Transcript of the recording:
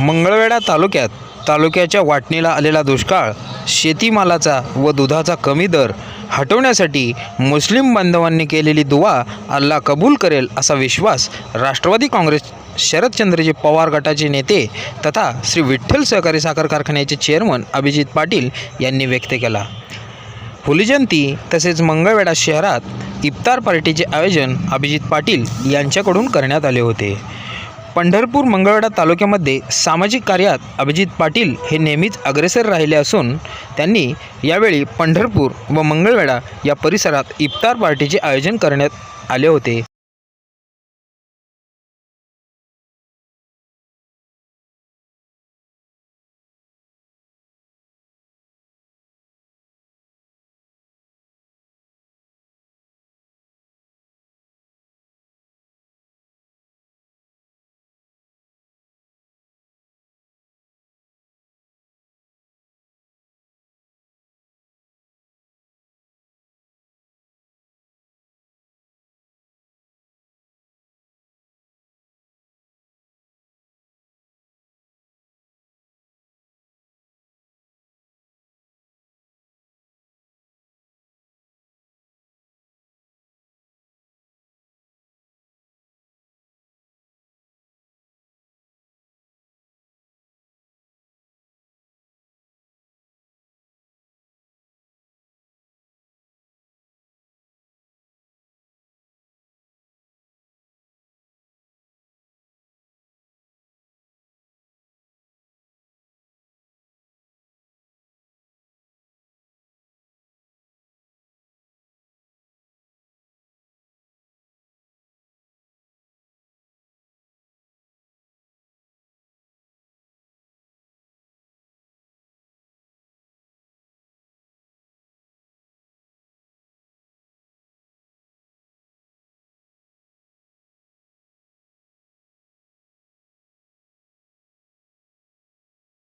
मंगळवेढा तालुक्यात तालुक्याच्या वाटणीला आलेला दुष्काळ शेतीमालाचा व दुधाचा कमी दर हटवण्यासाठी मुस्लिम बांधवांनी केलेली दुवा अल्ला कबूल करेल असा विश्वास राष्ट्रवादी काँग्रेस शरदचंद्रजी पवार गटाचे नेते तथा श्री विठ्ठल सहकारी साखर कारखान्याचे चेअरमन अभिजित पाटील यांनी व्यक्त केला. फुलजयंती तसेच मंगळवेढा शहरात इफ्तार पार्टीचे आयोजन अभिजित पाटील यांच्याकडून करण्यात आले होते. पंढरपूर मंगळवेढा तालुक्यामध्ये सामाजिक कार्यात अभिजित पाटील हे नेहमीच अग्रेसर राहिले असून त्यांनी यावेळी पंढरपूर व मंगळवेढा या परिसरात इफ्तार पार्टीचे आयोजन करण्यात आले होते.